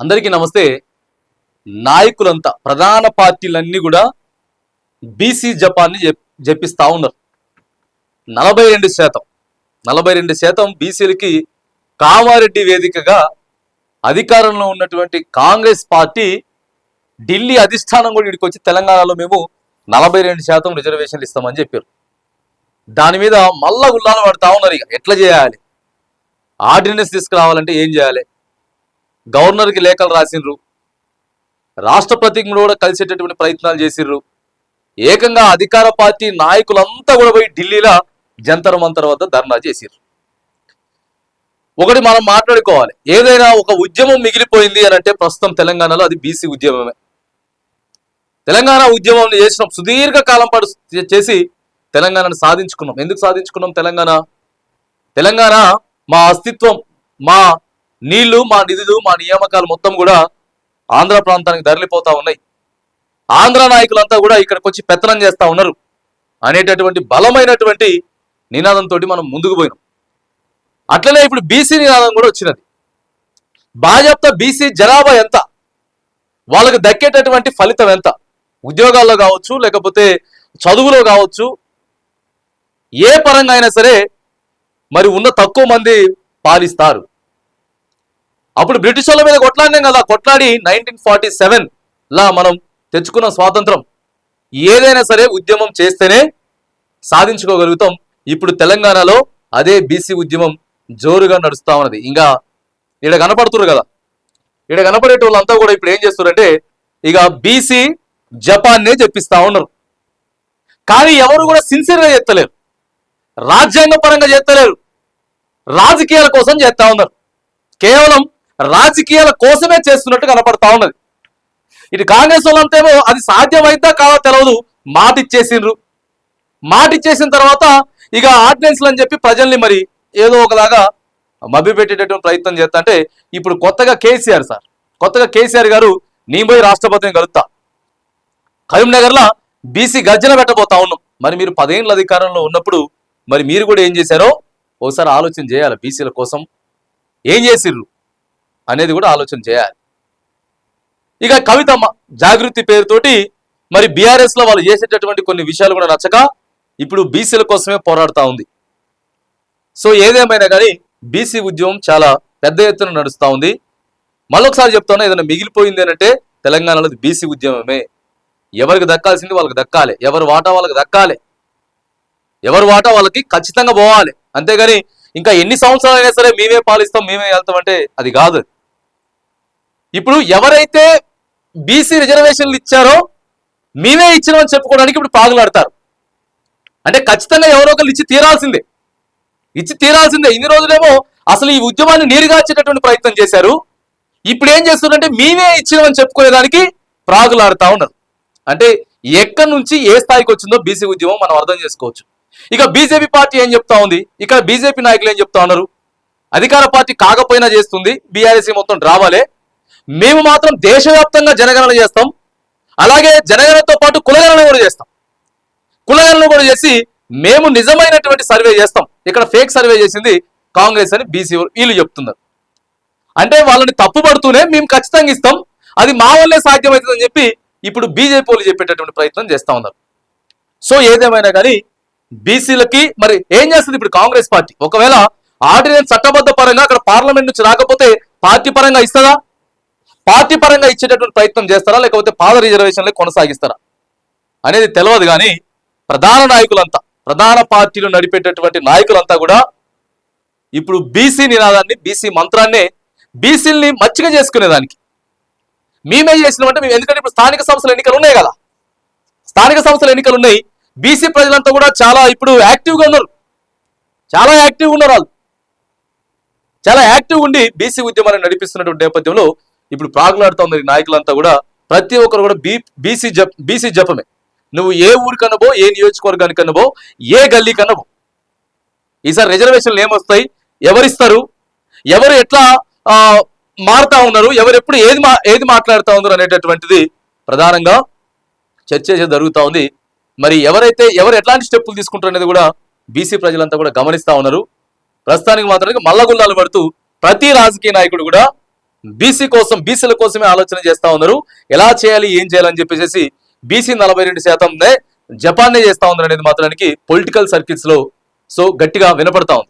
అందరికీ నమస్తే. నాయకులంతా ప్రధాన పార్టీలన్నీ కూడా బీసీ జపాన్ని జప్- జపిస్తా ఉన్నారు. నలభై రెండు శాతం నలభై రెండు శాతం బీసీలకి కామారెడ్డి వేదికగా అధికారంలో ఉన్నటువంటి కాంగ్రెస్ పార్టీ ఢిల్లీ అధిష్టానం కూడా ఇక్కడికి వచ్చి తెలంగాణలో మేము నలభై రెండు శాతం రిజర్వేషన్లు ఇస్తామని చెప్పారు. దాని మీద మళ్ళా గుల్లాలు పడతా ఉన్నారు ఇక. ఎట్లా చేయాలి? ఆర్డినెన్స్ తీసుకురావాలంటే ఏం చేయాలి? గవర్నర్కి లేఖలు రాసిండ్రు. రాష్ట్రపతికి కూడా కలిసేటటువంటి ప్రయత్నాలు చేసిర్రు ఏకంగా అధికార పార్టీ నాయకులంతా కూడా పోయి ఢిల్లీలో జంతర్ మంతర్ వద్ద ధర్నా చేసిర్రు ఒకటి మనం మాట్లాడుకోవాలి. ఏదైనా ఒక ఉద్యమం మిగిలిపోయింది అని అంటే ప్రస్తుతం తెలంగాణలో అది బీసీ ఉద్యమమే. తెలంగాణ ఉద్యమం చేసిన సుదీర్ఘ కాలం పాటు చేసి తెలంగాణను సాధించుకున్నాం. ఎందుకు సాధించుకున్నాం తెలంగాణ? తెలంగాణ మా అస్తిత్వం మా నీళ్ళు మా నిధులు మా నియామకాలు మొత్తం కూడా ఆంధ్ర ప్రాంతానికి తరలిపోతా ఉన్నాయి. ఆంధ్ర నాయకులంతా కూడా ఇక్కడికి వచ్చి పెత్తనం చేస్తా ఉన్నారు. అనేటటువంటి బలమైనటువంటి నినాదంతో మనం ముందుకు పోయినాం. అట్లనే ఇప్పుడు బీసీ నినాదం కూడా వచ్చినది. భాజపా బీసీ జనాభా ఎంత? వాళ్ళకు దక్కేటటువంటి ఫలితం ఎంత? ఉద్యోగాల్లో కావచ్చు లేకపోతే చదువులో కావచ్చు ఏ పరంగా అయినా సరే మరి ఉన్న తక్కువ మంది పాలిస్తారు. అప్పుడు బ్రిటిష్ వాళ్ళ మీద కొట్లాడినాం కదా కొట్లాడి నైన్టీన్ ఫార్టీ సెవెన్ లా మనం తెచ్చుకున్న స్వాతంత్రం. ఏదైనా సరే ఉద్యమం చేస్తేనే సాధించుకోగలుగుతాం. ఇప్పుడు తెలంగాణలో అదే బీసీ ఉద్యమం జోరుగా నడుస్తా ఉన్నది. ఇంకా ఇక్కడ కనపడుతున్నారు కదా. ఇక్కడ కనపడేట వాళ్ళంతా కూడా ఇప్పుడు ఏం చేస్తున్నారంటే ఇక బీసీ జపాన్నే చెప్పిస్తా ఉన్నారు. కానీ ఎవరు కూడా సిన్సియర్గా చేస్తలేరు రాజ్యాంగ పరంగా చేస్తలేరు రాజకీయాల కోసం చేస్తా ఉన్నారు. కేవలం రాజకీయాల కోసమే చేస్తున్నట్టు కనపడతా ఉన్నది. ఇటు కాంగ్రెస్ వాళ్ళంతేమో అది సాధ్యమైందా కాదో తెలియదు మాట ఇచ్చేసిండ్రు మాట ఇచ్చేసిన తర్వాత ఇక ఆర్డినెన్స్లు అని చెప్పి ప్రజల్ని మరి ఏదో ఒకలాగా మభ్యపెట్టేటటువంటి ప్రయత్నం చేస్తా అంటే ఇప్పుడు కొత్తగా కేసీఆర్ సార్ కొత్తగా కేసీఆర్ గారు నేను పోయి రాష్ట్రపతిని కలుస్తా కరీంనగర్లో బీసీ గర్జన పెట్టబోతా ఉన్నాం. మరి మీరు పదేళ్ళ అధికారంలో ఉన్నప్పుడు మరి మీరు కూడా ఏం చేశారో? ఒకసారి ఆలోచన చేయాలి బీసీల కోసం. ఏం చేసిర్రు? అనేది కూడా ఆలోచన చేయాలి. ఇక కవితమ్మ జాగృతి పేరుతోటి మరి బీఆర్ఎస్లో వాళ్ళు చేసేటటువంటి కొన్ని విషయాలు కూడా నచ్చక ఇప్పుడు బీసీల కోసమే పోరాడుతూ ఉంది. సో ఏదేమైనా కానీ బీసీ ఉద్యమం చాలా పెద్ద ఎత్తున నడుస్తూ ఉంది. మళ్ళొకసారి చెప్తాను ఏదైనా మిగిలిపోయింది అంటే తెలంగాణలో బీసీ ఉద్యమమే. ఎవరికి దక్కాల్సింది వాళ్ళకి దక్కాలి. ఎవరి వాటా వాళ్ళకి దక్కాలి. ఎవరి వాటా వాళ్ళకి ఖచ్చితంగా పోవాలి. అంతేగాని ఇంకా ఎన్ని సంవత్సరాలు అయినా సరే మేమే పాలిస్తాం మేమే వెళ్తాం అంటే అది కాదు. ఇప్పుడు ఎవరైతే బీసీ రిజర్వేషన్లు ఇచ్చారో మేమే ఇచ్చినామని చెప్పుకోవడానికి ఇప్పుడు పాగులాడతారు. అంటే ఖచ్చితంగా ఎవరో ఒకరు ఇచ్చి తీరాల్సిందే. ఇచ్చి తీరాల్సిందే. ఇన్ని రోజులేమో అసలు ఈ ఉద్యమాన్ని నీరుగార్చేటటువంటి ప్రయత్నం చేశారు. ఇప్పుడు ఏం చేస్తున్నారంటే మేమే ఇచ్చినామని చెప్పుకునేదానికి ప్రాగులాడుతా ఉన్నారు. అంటే ఎక్కడి నుంచి ఏ స్థాయికి వచ్చిందో బీసీ ఉద్యమం మనం అర్థం చేసుకోవచ్చు. ఇక బీజేపీ పార్టీ ఏం చెప్తా ఉంది? ఇక్కడ బీజేపీ నాయకులు ఏం చెప్తా ఉన్నారు? అధికార పార్టీ కాకపోయినా చేస్తుంది. బీఆర్ఎస్ మొత్తం రావాలే. మేము మాత్రం దేశవ్యాప్తంగా జనగణన చేస్తాం. అలాగే జనగణనతో పాటు కులగణన కూడా చేస్తాం. కులగణన కూడా చేసి మేము నిజమైనటువంటి సర్వే చేస్తాం. ఇక్కడ ఫేక్ సర్వే చేసింది కాంగ్రెస్ అని బీసీ వీళ్ళు చెప్తున్నారు. అంటే వాళ్ళని తప్పుపడుతూనే మేము ఖచ్చితంగా ఇస్తాం. అది మా వల్లే సాధ్యమవుతుందని చెప్పి ఇప్పుడు బీజేపీ వాళ్ళు చెప్పేటటువంటి ప్రయత్నం చేస్తూ ఉన్నారు. సో ఏదేమైనా కానీ బీసీలకి మరి ఏం చేస్తుంది ఇప్పుడు కాంగ్రెస్ పార్టీ? ఒకవేళ ఆర్డినెన్స్ చట్టబద్ధ పరంగా అక్కడ పార్లమెంట్ నుంచి రాకపోతే పార్టీ పరంగా ఇస్తుందా? పార్టీ పరంగా ఇచ్చేటటువంటి ప్రయత్నం చేస్తారా? లేకపోతే పాద రిజర్వేషన్లు కొనసాగిస్తారా? అనేది తెలియదు కానీ ప్రధాన నాయకులంతా ప్రధాన పార్టీలు నడిపేటటువంటి నాయకులంతా కూడా ఇప్పుడు బీసీ నినాదాన్ని బీసీ మంత్రాన్ని బీసీల్ని మచ్చిక చేసుకునేదానికి. మేమే చేసినామంటే మేము ఎందుకంటే ఇప్పుడు స్థానిక సంస్థల ఎన్నికలు ఉన్నాయి కదా. స్థానిక సంస్థల ఎన్నికలు ఉన్నాయి. బీసీ ప్రజలంతా కూడా చాలా ఇప్పుడు యాక్టివ్గా ఉన్నారు. చాలా యాక్టివ్గా ఉన్నారు వాళ్ళు. చాలా యాక్టివ్ ఉండి బీసీ ఉద్యమాన్ని నడిపిస్తున్నటువంటి నేపథ్యంలో ఇప్పుడు ప్రాగులాడుతూ ఉంది ఈ నాయకులంతా కూడా ప్రతి ఒక్కరు కూడా బీ బీసీ జప్ బీసీ జపమే. నువ్వు ఏ ఊరికనబో ఏ నియోజకవర్గానికి అన్నబో ఏ గల్లీ కన్నబో. ఈసారి రిజర్వేషన్లు ఏమొస్తాయి? ఎవరిస్తారు? ఎవరు ఎట్లా మారుతా ఉన్నారు? ఎవరు ఎప్పుడు ఏది మా ఏది మాట్లాడుతూ ఉన్నారు అనేటటువంటిది ప్రధానంగా చర్చ జరుగుతూ ఉంది. మరి ఎవరైతే ఎవరు ఎట్లాంటి స్టెప్పులు తీసుకుంటారు అనేది కూడా బీసీ ప్రజలంతా కూడా గమనిస్తూ ఉన్నారు. ప్రస్తుతానికి మాత్రానికి మల్లగుల్లాలు పడుతూ ప్రతి రాజకీయ నాయకుడు కూడా బీసీ కోసం బీసీల కోసమే ఆలోచన చేస్తా ఉన్నారు. ఎలా చేయాలి ఏం చేయాలని చెప్పేసి బీసీ నలభై రెండు శాతం జపాన్నే చేస్తా ఉన్నారు అనేది మాత్రానికి పొలిటికల్ సర్కిల్స్లో సో గట్టిగా వినపడతా ఉంది.